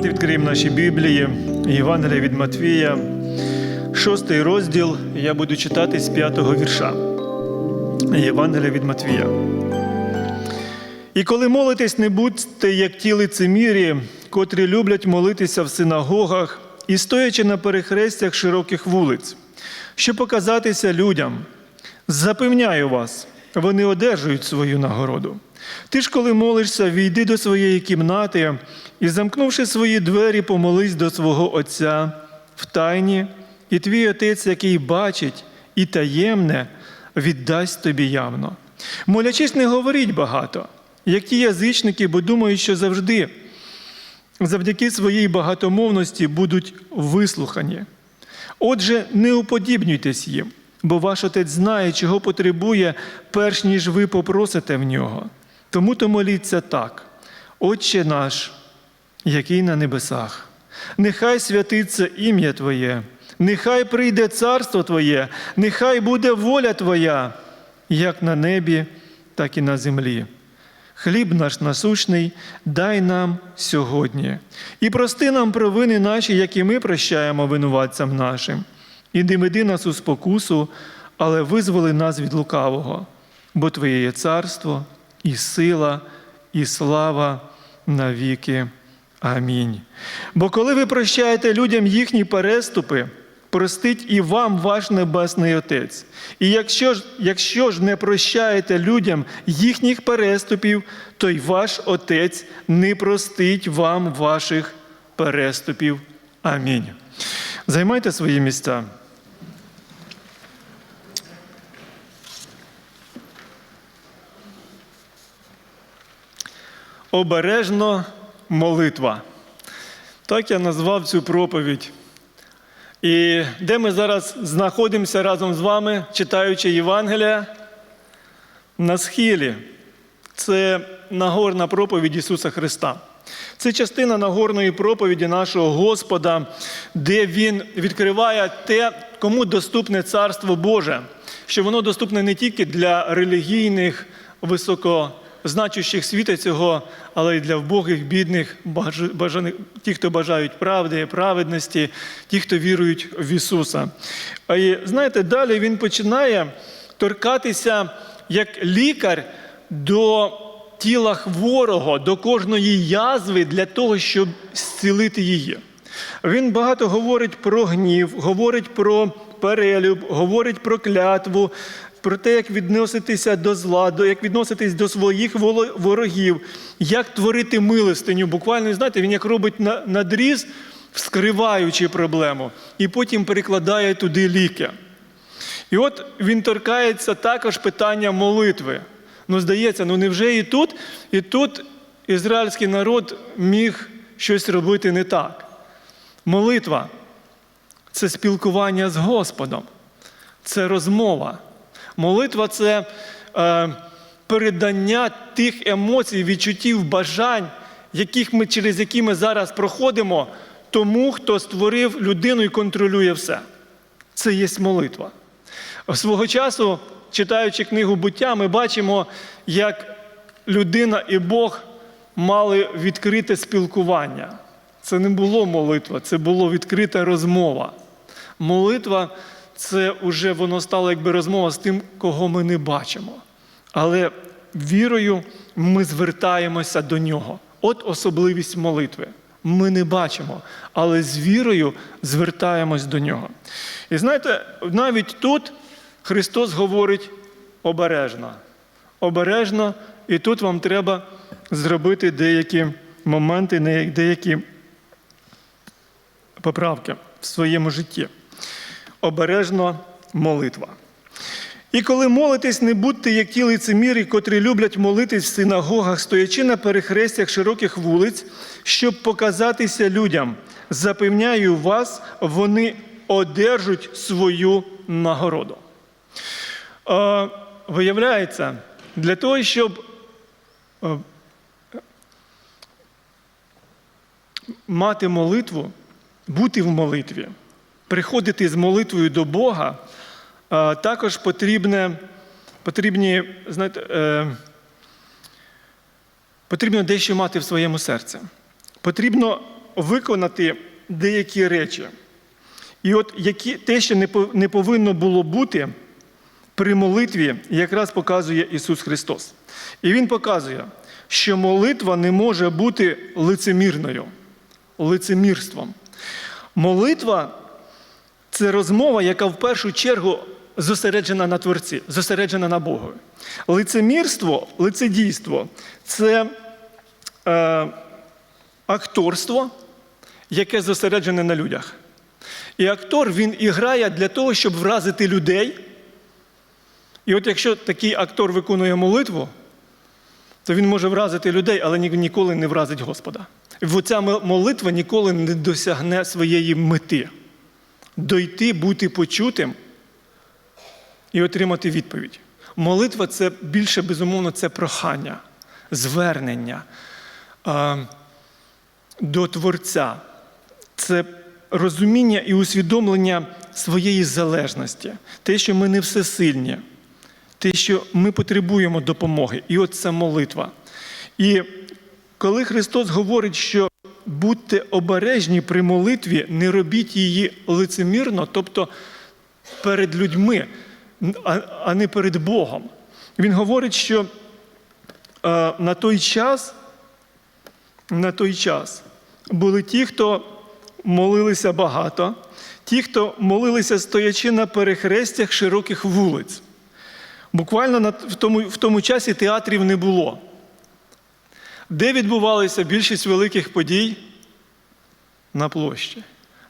Давайте відкриємо наші Біблії, Євангелія від Матвія, шостий розділ. Я буду читати з п'ятого вірша. Євангелія від Матвія. І коли молитесь, не будьте, як ті лицемірі, котрі люблять молитися в синагогах і стоячи на перехрестях широких вулиць, щоб показатися людям. Запевняю вас, вони одержують свою нагороду. Ти ж, коли молишся, війди до своєї кімнати і, замкнувши свої двері, помолись до свого Отця в тайні, і твій Отець, який бачить і таємне, віддасть тобі явно. Молячись, не говоріть багато, як ті язичники, бо думають, що завжди завдяки своїй багатомовності будуть вислухані. Отже, не уподібнюйтесь їм, бо ваш отець знає, чого потребує, перш ніж ви попросите в нього. Тому то моліться так, Отче наш, який на небесах, нехай святиться ім'я Твоє, нехай прийде царство Твоє, нехай буде воля Твоя, як на небі, так і на землі. Хліб наш насущний, дай нам сьогодні. І прости нам провини наші, як і ми прощаємо винуватцям нашим. І не веди нас у спокусу, але визволи нас від лукавого, бо Твоє є царство, і сила, і слава навіки. Амінь. Бо коли ви прощаєте людям їхні переступи, простить і вам ваш Небесний Отець. І якщо ж, якщо ж не прощаєте людям їхніх переступів, то й ваш Отець не простить вам ваших переступів. Амінь. Займайте свої місця. Обережно молитва. Так я назвав цю проповідь. І де ми зараз знаходимося разом з вами, читаючи Євангелія на схилі. Це нагорна проповідь Ісуса Христа. Це частина нагорної проповіді нашого Господа, де Він відкриває те, кому доступне Царство Боже, що воно доступне не тільки для релігійних, високозначущих світа цього, але й для вбогих, бідних, бажаних, ті, хто бажають правди, праведності, ті, хто вірують в Ісуса. І знаєте, далі Він починає торкатися як лікар до тіла хворого, до кожної язви для того, щоб зцілити її. Він багато говорить про гнів, говорить про перелюб, говорить про клятву, про те, як відноситися до зла, до, як відноситись до своїх ворогів, як творити милостиню. Буквально, знаєте, він як робить надріз, вскриваючи проблему, і потім перекладає туди ліки. І от він торкається також питання молитви. Ну, здається, ну невже і тут, і тут ізраїльський народ міг щось робити не так. Молитва це спілкування з Господом, це розмова. Молитва це е, передання тих емоцій, відчуттів, бажань, яких ми, через які ми зараз проходимо, тому, хто створив людину і контролює все. Це є молитва. Свого часу, читаючи книгу буття, ми бачимо, як людина і Бог мали відкрите спілкування. Це не було молитва, це було відкрита розмова. Молитва це вже воно стало якби розмова з тим, кого ми не бачимо. Але вірою ми звертаємося до нього. От особливість молитви. Ми не бачимо, але з вірою звертаємось до нього. І знаєте, навіть тут Христос говорить обережно. Обережно, і тут вам треба зробити деякі моменти, деякі поправки в своєму житті. Обережно молитва. І коли молитесь, не будьте, як ті лицемірі, котрі люблять молитись в синагогах, стоячи на перехрестях широких вулиць, щоб показатися людям. Запевняю вас, вони одержать свою нагороду. Е, виявляється, для того, щоб е, мати молитву, бути в молитві, приходити з молитвою до Бога, е, також потрібне, потрібні, знаєте, е, потрібно дещо мати в своєму серці. Потрібно виконати деякі речі. І от які, те, що не повинно було бути при молитві, якраз показує Ісус Христос. І Він показує, що молитва не може бути лицемірною, лицемірством. Молитва це розмова, яка в першу чергу зосереджена на Творці, зосереджена на Богу. Лицемірство, лицедійство це е, акторство, яке зосереджене на людях. І актор він і грає для того, щоб вразити людей. І от якщо такий актор виконує молитву, то він може вразити людей, але ніколи не вразить Господа. І ця молитва ніколи не досягне своєї мети дойти, бути почутим і отримати відповідь. Молитва це більше, безумовно, це прохання, звернення до Творця. Це розуміння і усвідомлення своєї залежності, те, що ми не всесильні, те, що ми потребуємо допомоги. І от це молитва. І коли Христос говорить, що будьте обережні при молитві, не робіть її лицемірно, тобто перед людьми, а- не перед Богом. Він говорить, що е, на той час, на той час були ті, хто молилися багато, ті, хто молилися стоячи на перехрестях широких вулиць. Буквально в тому, в тому часі театрів не було. Де відбувалися більшість великих подій? На площі,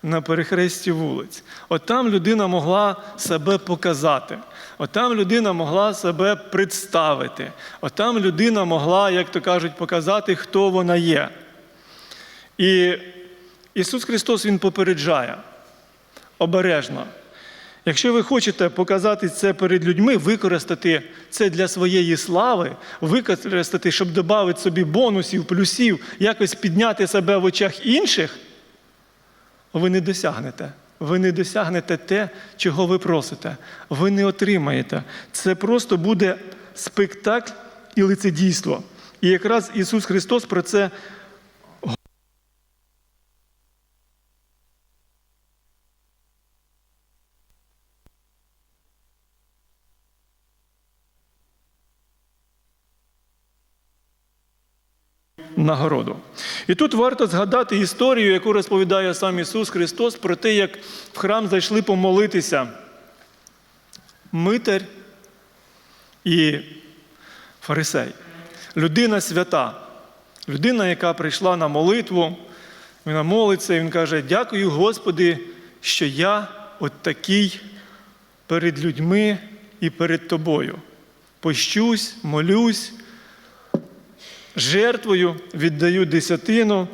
на перехресті вулиць. От там людина могла себе показати. От там людина могла себе представити. От там людина могла, як то кажуть, показати, хто вона є. І Ісус Христос Він попереджає обережно. Якщо ви хочете показати це перед людьми, використати це для своєї слави, використати, щоб додати собі бонусів, плюсів, якось підняти себе в очах інших, ви не досягнете. Ви не досягнете те, чого ви просите. Ви не отримаєте. Це просто буде спектакль і лицедійство. І якраз Ісус Христос про це нагороду. І тут варто згадати історію, яку розповідає сам Ісус Христос про те, як в храм зайшли помолитися митар і фарисей. Людина свята, людина, яка прийшла на молитву, вона молиться, і він каже: Дякую, Господи, що я от такий перед людьми і перед тобою. Пощусь, молюсь, жертвою віддаю десятину,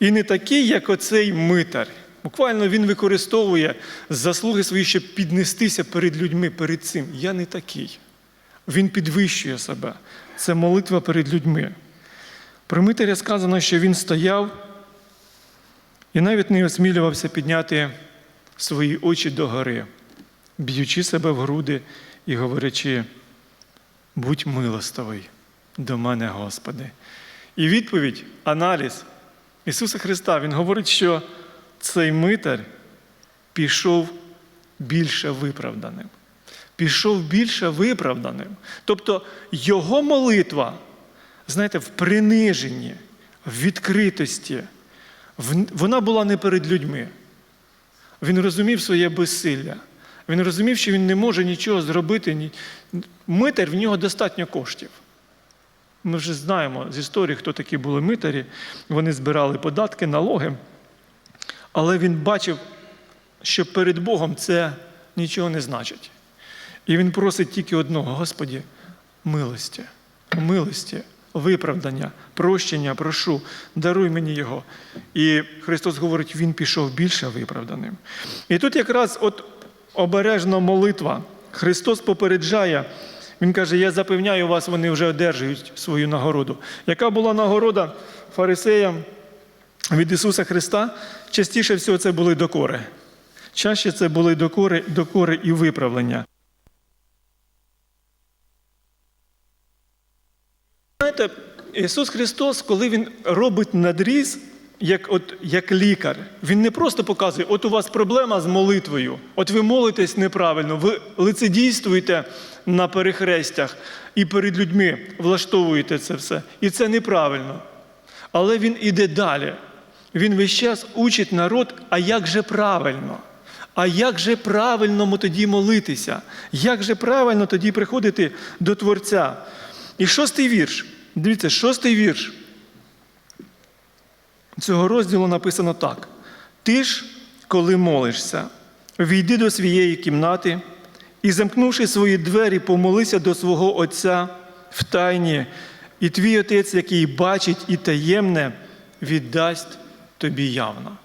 і не такий, як оцей митар. Буквально він використовує заслуги свої, щоб піднестися перед людьми, перед цим. Я не такий. Він підвищує себе. Це молитва перед людьми. Про митаря сказано, що він стояв і навіть не осмілювався підняти свої очі догори, б'ючи себе в груди і говорячи: будь милостивий до мене, Господи. І відповідь, аналіз Ісуса Христа, Він говорить, що цей митар пішов більше виправданим. Пішов більше виправданим. Тобто його молитва, знаєте, в приниженні, в відкритості, вона була не перед людьми. Він розумів своє безсилля. Він розумів, що він не може нічого зробити. Митар в нього достатньо коштів. Ми вже знаємо з історії, хто такі були митарі. Вони збирали податки, налоги. Але він бачив, що перед Богом це нічого не значить. І він просить тільки одного: Господі, милості, милості, виправдання, прощення, прошу, даруй мені його. І Христос говорить, Він пішов більше виправданим. І тут якраз от обережна молитва. Христос попереджає. Він каже: Я запевняю вас, вони вже одержують свою нагороду. Яка була нагорода фарисеям від Ісуса Христа? Частіше всього це були докори. Чаще це були докори, докори і виправлення. Знаєте, Ісус Христос, коли Він робить надріз як, от, як лікар. Він не просто показує, от у вас проблема з молитвою, от ви молитесь неправильно, ви лицедійствуєте на перехрестях і перед людьми влаштовуєте це все. І це неправильно. Але він іде далі. Він весь час учить народ, а як же правильно? А як же правильно тоді молитися? Як же правильно тоді приходити до Творця? І шостий вірш. Дивіться, шостий вірш цього розділу написано так: Ти ж, коли молишся, війди до своєї кімнати і, замкнувши свої двері, помолися до свого Отця в тайні, і твій Отець, який бачить і таємне, віддасть тобі явно.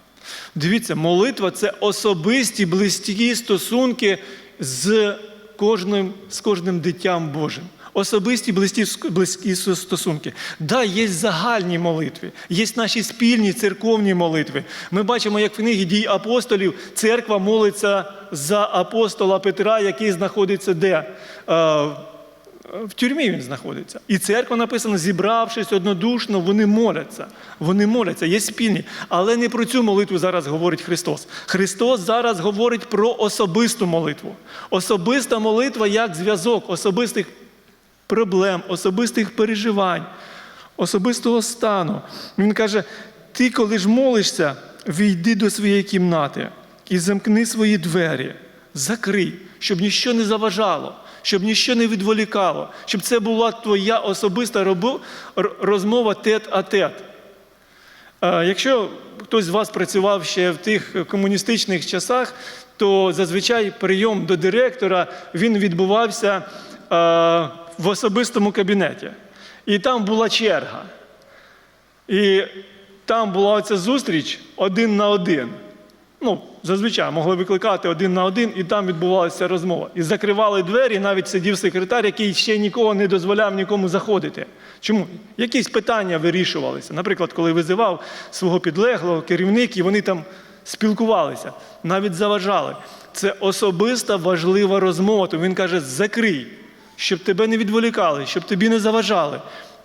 Дивіться, молитва це особисті близькі стосунки з кожним, з кожним дитям Божим. Особисті близькі, стосунки. Да, є загальні молитви, є наші спільні церковні молитви. Ми бачимо, як в книгі дій апостолів церква молиться за апостола Петра, який знаходиться де? Е, в тюрмі він знаходиться. І церква написано, зібравшись однодушно, вони моляться. Вони моляться, є спільні. Але не про цю молитву зараз говорить Христос. Христос зараз говорить про особисту молитву. Особиста молитва як зв'язок особистих проблем, особистих переживань, особистого стану. Він каже: ти, коли ж молишся, війди до своєї кімнати і замкни свої двері, закрий, щоб ніщо не заважало, щоб ніщо не відволікало, щоб це була твоя особиста розмова тет-а-тет. Е, Якщо хтось з вас працював ще в тих комуністичних часах, то зазвичай прийом до директора він відбувався е, в особистому кабінеті. І там була черга. І там була оця зустріч один на один. Ну, зазвичай могли викликати один на один, і там відбувалася розмова. І закривали двері, навіть сидів секретар, який ще нікого не дозволяв нікому заходити. Чому? Якісь питання вирішувалися. Наприклад, коли визивав свого підлеглого керівник, і вони там спілкувалися, навіть заважали. Це особиста важлива розмова. То він каже: закрий, щоб тебе не відволікали, щоб тобі не заважали.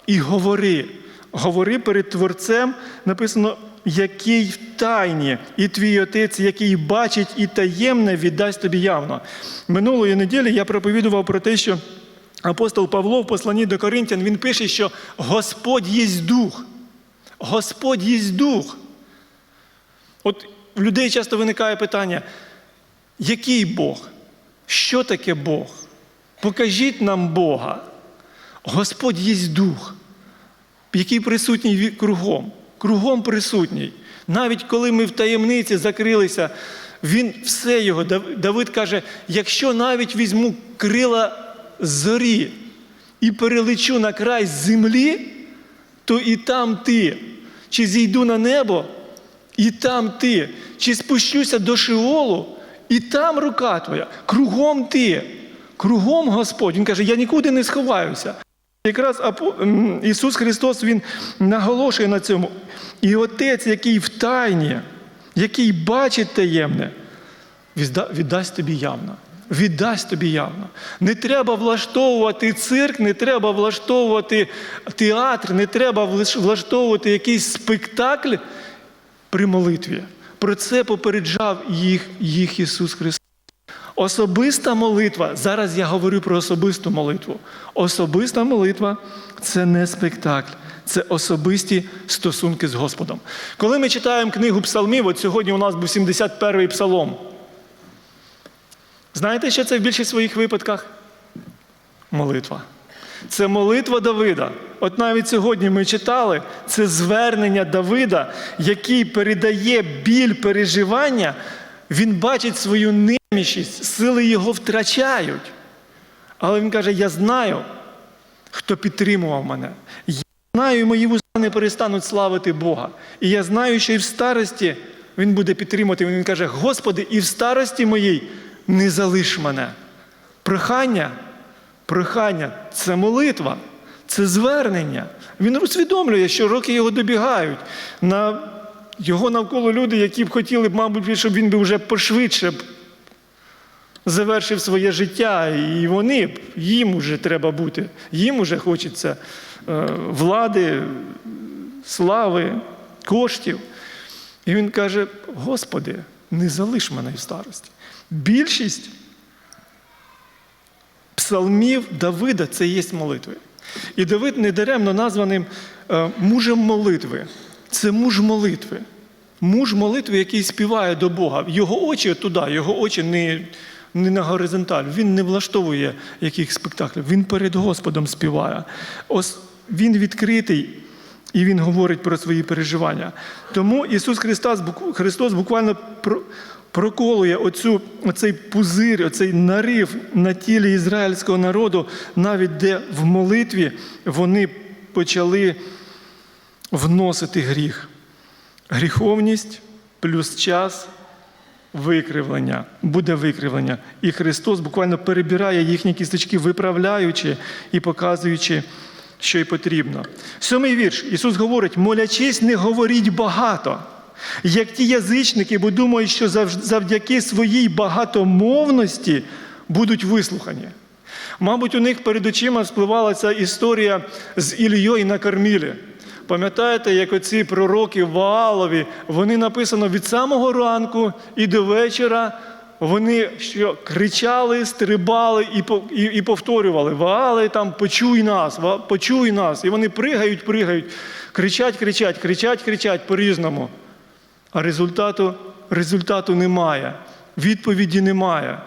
І говори. Говори перед Творцем, написано, який в тайні, і твій отець, який бачить і таємне, віддасть тобі явно. Минулої неділі я проповідував про те, що апостол Павло в посланні до Коринтян він пише, що Господь єсть дух. Господь єсть дух. От в людей часто виникає питання, який Бог? Що таке Бог? Покажіть нам Бога. Господь єсть дух який присутній кругом, кругом присутній. Навіть коли ми в таємниці закрилися, він все його. Давид каже: якщо навіть візьму крила зорі і перелечу на край землі, то і там ти. Чи зійду на небо, і там ти. Чи спущуся до Шиолу, і там рука твоя. Кругом ти. Кругом Господь. Він каже: я нікуди не сховаюся. Якраз Ісус Христос Він наголошує на цьому. І Отець, який в тайні, який бачить таємне, віддасть тобі явно. Віддасть тобі явно. Не треба влаштовувати цирк, не треба влаштовувати театр, не треба влаштовувати якийсь спектакль при молитві. Про це попереджав їх, їх Ісус Христос. Особиста молитва. Зараз я говорю про особисту молитву. Особиста молитва це не спектакль, це особисті стосунки з Господом. Коли ми читаємо книгу псалмів, от сьогодні у нас був 71-й псалом. Знаєте, що це в більшість своїх випадках? Молитва. Це молитва Давида. От навіть сьогодні ми читали це звернення Давида, який передає біль переживання. Він бачить свою немічість, сили його втрачають. Але він каже: Я знаю, хто підтримував мене. Я знаю, і мої вуста не перестануть славити Бога. І я знаю, що і в старості він буде підтримувати. Він каже: Господи, і в старості моїй не залиш мене. Прохання, прохання це молитва, це звернення. Він усвідомлює, що роки його добігають. На його навколо люди, які б хотіли мабуть, щоб він би вже пошвидше завершив своє життя, і вони їм уже треба бути. Їм уже хочеться е, влади, слави, коштів. І він каже: Господи, не залиш мене в старості. Більшість псалмів Давида це є молитви. І Давид недаремно названий е, мужем молитви. Це муж молитви. Муж молитви, який співає до Бога. Його очі туди, його очі не, не на горизонталь. Він не влаштовує яких спектаклів. Він перед Господом співає. Ось він відкритий. І Він говорить про свої переживання. Тому Ісус Христос, Христос буквально проколує оцю, оцей пузир, оцей нарив на тілі ізраїльського народу, навіть де в молитві вони почали вносити гріх. Гріховність плюс час викривлення, буде викривлення. І Христос буквально перебирає їхні кісточки, виправляючи і показуючи, що й потрібно. Сьомий вірш. Ісус говорить: молячись, не говоріть багато. Як ті язичники, бо думають, що зав- завдяки своїй багатомовності будуть вислухані. Мабуть, у них перед очима спливала ця історія з Ільєю на Кармілі. Пам'ятаєте, як оці пророки Ваалові, вони написано від самого ранку і до вечора. Вони що кричали, стрибали і, і, і повторювали: Ваали там почуй нас, почуй нас. І вони пригають, пригають, кричать, кричать, кричать, кричать по-різному. А результату, результату немає, відповіді немає.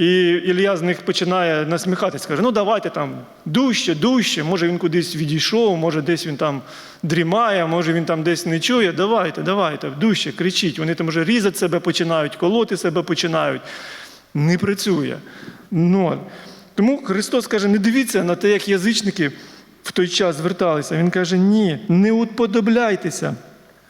І Ілля з них починає насміхатись, каже: ну давайте там дужче, дужче, може він кудись відійшов, може десь він там дрімає, може він там десь не чує. Давайте, давайте, дужче, кричіть. Вони там вже різати себе починають, колоти себе починають. Не працює. Ну, тому Христос каже: не дивіться на те, як язичники в той час зверталися. Він каже: ні, не уподобляйтеся.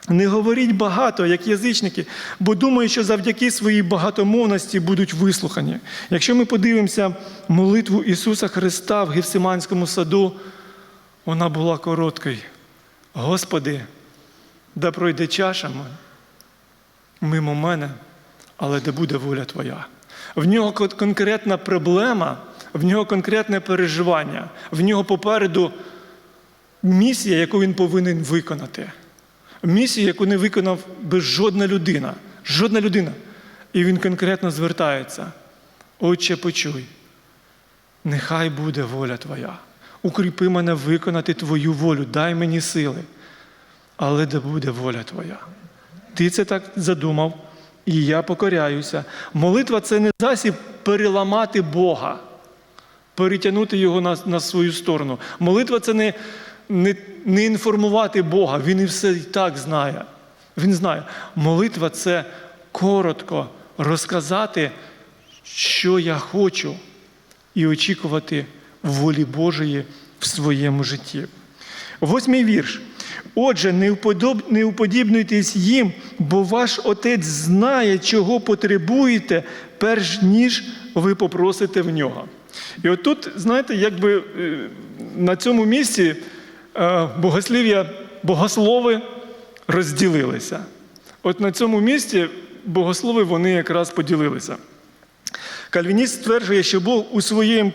Не говоріть багато, як язичники, бо думаю, що завдяки своїй багатомовності будуть вислухані. Якщо ми подивимося молитву Ісуса Христа в Гефсиманському саду, вона була короткою. Господи, да пройде чаша мимо мене, але де буде воля Твоя. В нього конкретна проблема, в нього конкретне переживання, в нього попереду місія, яку він повинен виконати. Місію, яку не виконав би жодна людина. Жодна людина. І він конкретно звертається. Отче, почуй, нехай буде воля Твоя. Укріпи мене виконати Твою волю, дай мені сили. Але де буде воля Твоя. Ти це так задумав, і я покоряюся. Молитва це не засіб переламати Бога перетягнути його на, на свою сторону. Молитва це не, не, не інформувати Бога, він і все і так знає. Він знає. Молитва це коротко розказати, що я хочу, і очікувати волі Божої в своєму житті. Восьмий вірш. Отже, не уподібнуйтесь їм, бо ваш Отець знає, чого потребуєте, перш ніж ви попросите в нього. І отут, знаєте, якби е, на цьому місці богослів'я, богослови розділилися. От на цьому місці богослови вони якраз поділилися. Кальвініст стверджує, що Бог у своєму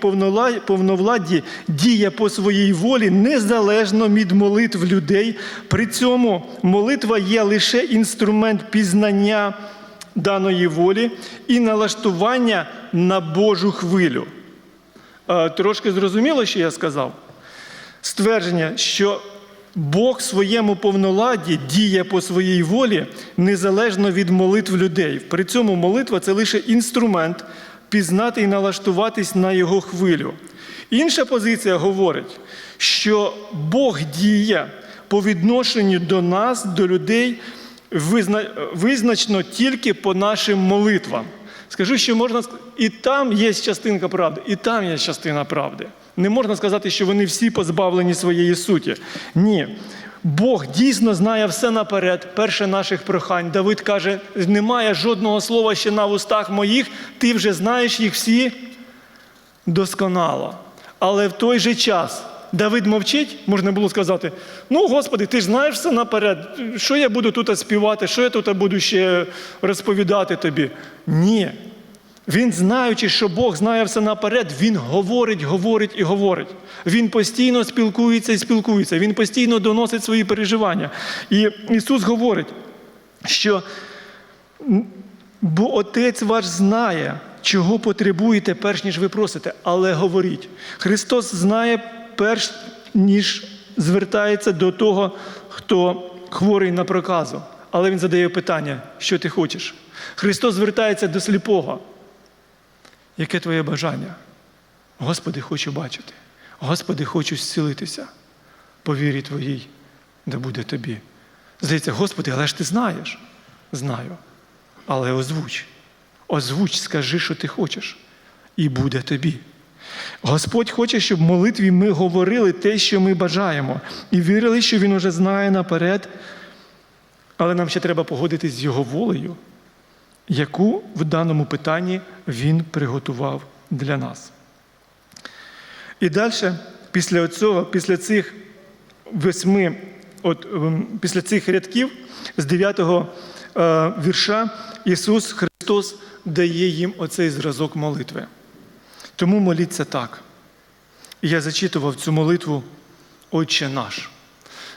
повновладді діє по своїй волі незалежно від молитв людей. При цьому молитва є лише інструмент пізнання даної волі і налаштування на Божу хвилю. Е, Трошки зрозуміло, що я сказав? Ствердження, що Бог в своєму повноладі діє по своїй волі незалежно від молитв людей. При цьому молитва це лише інструмент пізнати і налаштуватись на його хвилю. Інша позиція говорить, що Бог діє по відношенню до нас, до людей, визна- визначно тільки по нашим молитвам. Скажу, що можна і там є частинка правди, і там є частина правди. Не можна сказати, що вони всі позбавлені своєї суті. Ні. Бог дійсно знає все наперед, перше наших прохань. Давид каже: немає жодного слова ще на устах моїх, ти вже знаєш їх всі досконало. Але в той же час Давид мовчить, можна було сказати: ну, Господи, ти ж знаєш все наперед, що я буду тут співати, що я тут буду ще розповідати тобі? Ні. Він, знаючи, що Бог знає все наперед, він говорить, говорить і говорить. Він постійно спілкується і спілкується, він постійно доносить свої переживання. І Ісус говорить: що бо Отець ваш знає, чого потребуєте, перш ніж ви просите, але говоріть. Христос знає, перш ніж звертається до того, хто хворий на проказу. Але Він задає питання, що ти хочеш. Христос звертається до сліпого. Яке твоє бажання? Господи, хочу бачити. Господи, хочу зцілитися. По вірі твоїй, да буде тобі. Здається, Господи, але ж ти знаєш. Знаю. Але озвуч. Озвуч, скажи, що ти хочеш, і буде тобі. Господь хоче, щоб в молитві ми говорили те, що ми бажаємо, і вірили, що Він уже знає наперед, але нам ще треба погодитись з Його волею, яку в даному питанні Він приготував для нас. І далі, після цього, після цих восьми, от, ем, після цих рядків з 9 е, вірша, Ісус Христос дає їм оцей зразок молитви. Тому моліться так. І я зачитував цю молитву Отче наш.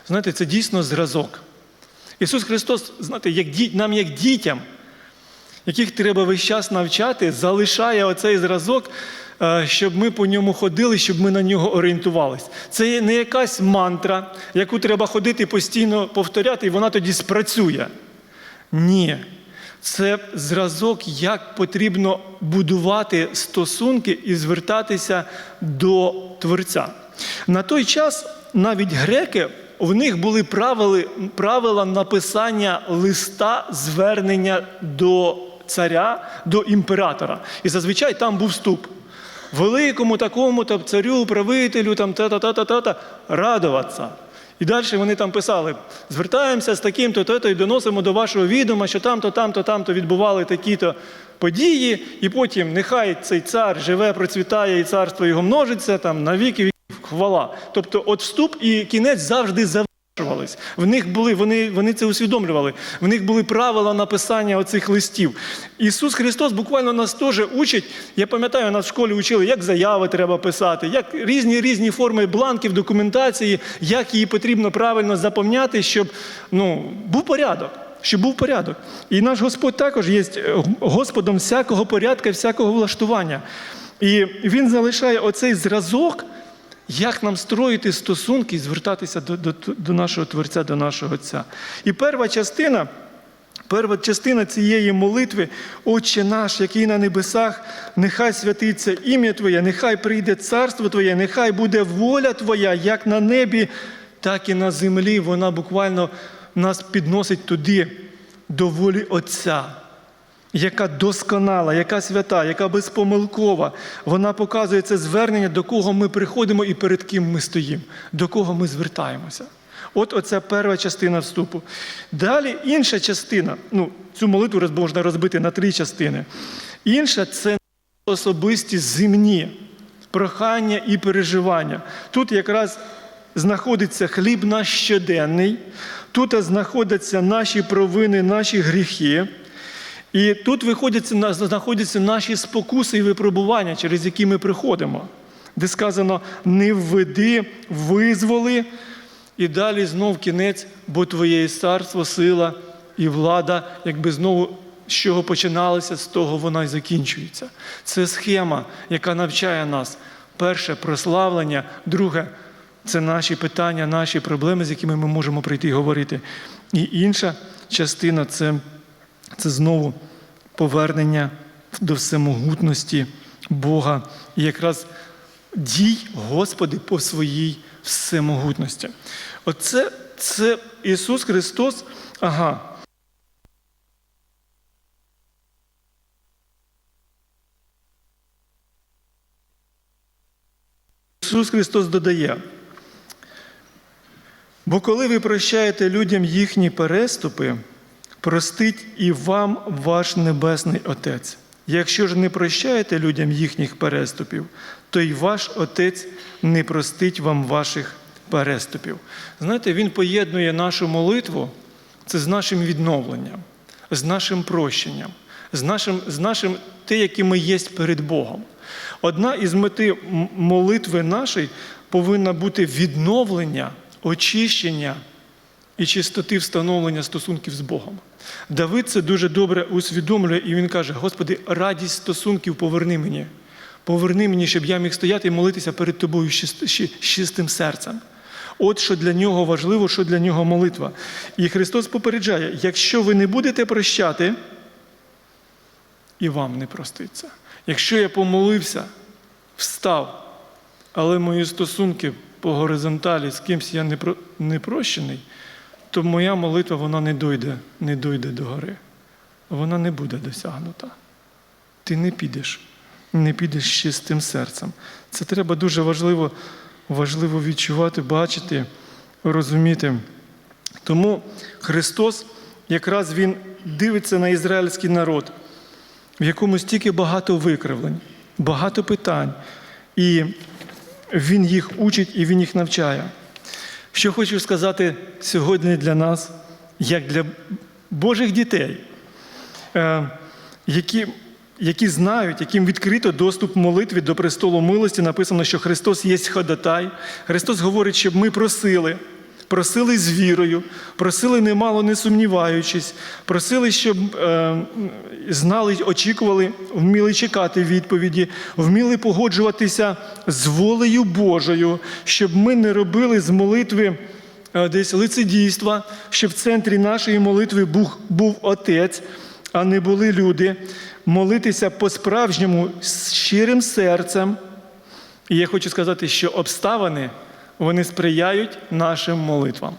Знаєте, це дійсно зразок. Ісус Христос, знаєте, як нам, як дітям, яких треба весь час навчати, залишає оцей зразок, е, щоб ми по ньому ходили, щоб ми на нього орієнтувалися. Це не якась мантра, яку треба ходити постійно повторяти, і вона тоді спрацює. Ні. Це зразок, як потрібно будувати стосунки і звертатися до Творця. На той час навіть греки, в них були правила, правила написання листа звернення до царя, до імператора. І зазвичай там був вступ. Великому такому там, царю, правителю, там, та-та-та-та-та, радуватися. І далі вони там писали: звертаємося з таким-то, то-то і доносимо до вашого відома, що там-то, там-то, там-то відбували такі-то події, і потім нехай цей цар живе, процвітає, і царство його множиться, там на віки віків хвала. Тобто, от вступ і кінець завжди завершувались. В них були, вони, вони це усвідомлювали. В них були правила написання оцих листів. Ісус Христос буквально нас теж учить. Я пам'ятаю, нас в школі учили, як заяви треба писати, як різні різні форми бланків, документації, як її потрібно правильно заповняти, щоб ну, був порядок. Щоб був порядок. І наш Господь також є е, Господом всякого порядка, всякого влаштування. І Він залишає оцей зразок, як нам строїти стосунки і звертатися до, до, до нашого Творця, до нашого Отця. І перша частина. Перша частина цієї молитви, Отче наш, який на небесах, нехай святиться ім'я Твоє, нехай прийде царство Твоє, нехай буде воля Твоя, як на небі, так і на землі. Вона буквально нас підносить туди, до волі Отця, яка досконала, яка свята, яка безпомилкова. Вона показує це звернення, до кого ми приходимо і перед ким ми стоїмо, до кого ми звертаємося. От оця перша частина вступу. Далі інша частина, ну, цю молитву можна розбити на три частини. Інша це особисті земні прохання і переживання. Тут якраз знаходиться хліб наш щоденний, тут знаходяться наші провини, наші гріхи. І тут виходять, знаходяться наші спокуси і випробування, через які ми приходимо, де сказано не введи, визволи. І далі знов кінець, бо Твоє царство, сила і влада, якби знову з чого починалося, з того вона й закінчується. Це схема, яка навчає нас. Перше прославлення, друге це наші питання, наші проблеми, з якими ми можемо прийти і говорити. І інша частина це, це знову повернення до всемогутності Бога. І якраз дій, Господи, по своїй всемогутності. Оце це Ісус Христос. Ага. Ісус Христос додає. Бо коли ви прощаєте людям їхні переступи, простить і вам ваш Небесний Отець. Якщо ж не прощаєте людям їхніх переступів, то й ваш Отець не простить вам ваших переступів. Знаєте, Він поєднує нашу молитву це з нашим відновленням, з нашим прощенням, з нашим, з нашим те, які ми є перед Богом. Одна із мети молитви нашої повинна бути відновлення, очищення і чистоти встановлення стосунків з Богом. Давид це дуже добре усвідомлює, і він каже: Господи, радість стосунків поверни мені. Поверни мені, щоб я міг стояти і молитися перед тобою з чистим серцем. От що для нього важливо, що для нього молитва. І Христос попереджає: якщо ви не будете прощати, і вам не проститься. Якщо я помолився, встав, але мої стосунки по горизонталі з кимсь я не, про, не прощений, то моя молитва вона не дойде, не дойде до гори. Вона не буде досягнута. Ти не підеш, не підеш з чистим серцем. Це треба дуже важливо, важливо відчувати, бачити, розуміти. Тому Христос якраз Він дивиться на ізраїльський народ, в якому стільки багато викривлень, багато питань. І Він їх учить і Він їх навчає. Що хочу сказати сьогодні для нас, як для Божих дітей, е, які, які знають, яким відкрито доступ молитві до престолу милості, написано, що Христос є ходатай. Христос говорить, щоб ми просили. Просили з вірою, просили немало не сумніваючись, просили, щоб е, знали, очікували, вміли чекати відповіді, вміли погоджуватися з волею Божою, щоб ми не робили з молитви е, десь лицедійства, щоб в центрі нашої молитви був, був Отець, а не були люди, молитися по-справжньому з щирим серцем. І я хочу сказати, що обставини вони сприяють нашим молитвам.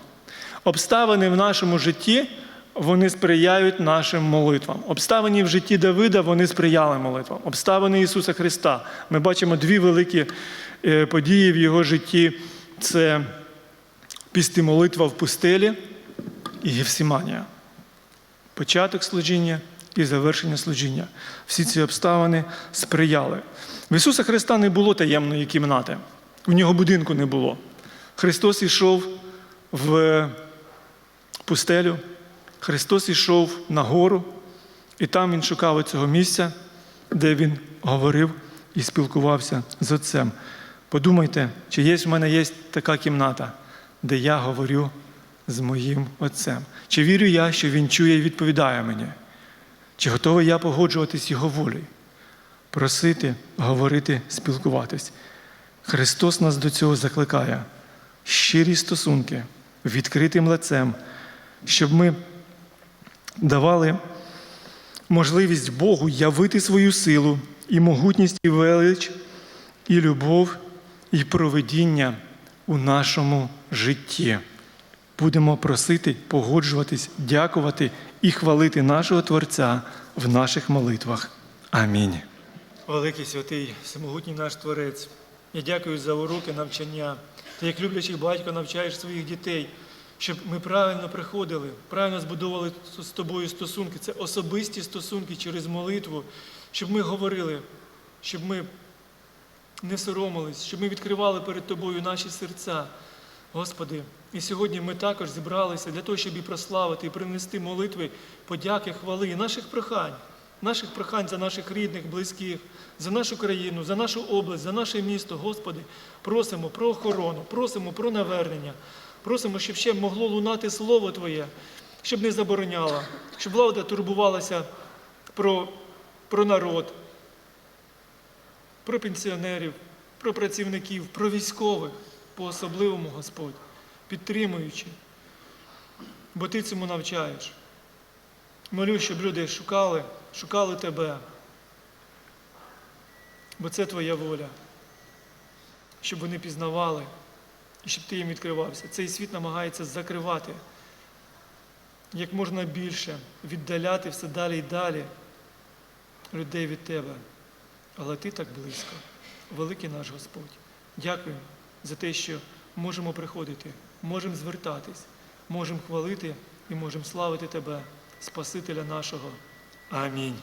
Обставини в нашому житті вони сприяють нашим молитвам. Обставини в житті Давида вони сприяли молитвам. Обставини Ісуса Христа. Ми бачимо дві великі е, події в Його житті: це пісти молитва в пустелі і Гефсиманія. Початок служіння і завершення служіння. Всі ці обставини сприяли. В Ісуса Христа не було таємної кімнати, в нього будинку не було. Христос ішов в пустелю, Христос ішов на гору, і там Він шукав цього місця, де Він говорив і спілкувався з Отцем. Подумайте, чи є в мене є така кімната, де я говорю з моїм Отцем? Чи вірю я, що Він чує і відповідає мені? Чи готовий я погоджуватись Його волею? Просити, говорити, спілкуватись. Христос нас до цього закликає. Щирі стосунки, відкритим лицем, щоб ми давали можливість Богу явити свою силу і могутність, і велич, і любов, і проведіння у нашому житті. Будемо просити, погоджуватись, дякувати і хвалити нашого Творця в наших молитвах. Амінь. Великий святий, всемогутній наш Творець. Я дякую за уроки навчання. Ти як люблячий батько навчаєш своїх дітей, щоб ми правильно приходили, правильно збудовували з тобою стосунки. Це особисті стосунки через молитву, щоб ми говорили, щоб ми не соромились, щоб ми відкривали перед тобою наші серця. Господи, і сьогодні ми також зібралися для того, щоб і прославити, і принести молитви, подяки, хвали і наших прохань, наших прохань за наших рідних, близьких, за нашу країну, за нашу область, за наше місто. Господи, просимо про охорону, просимо про навернення, просимо, щоб ще могло лунати Слово Твоє, щоб не забороняло, щоб влада турбувалася про, про народ, про пенсіонерів, про працівників, про військових по-особливому, Господь, підтримуючи, бо Ти цьому навчаєш. Молю, щоб люди шукали, шукали Тебе, бо це Твоя воля, щоб вони пізнавали і щоб Ти їм відкривався. Цей світ намагається закривати як можна більше, віддаляти все далі і далі людей від Тебе. Але Ти так близько, великий наш Господь. Дякую за те, що можемо приходити, можемо звертатись, можемо хвалити і можемо славити Тебе, Спасителя нашого. Амінь.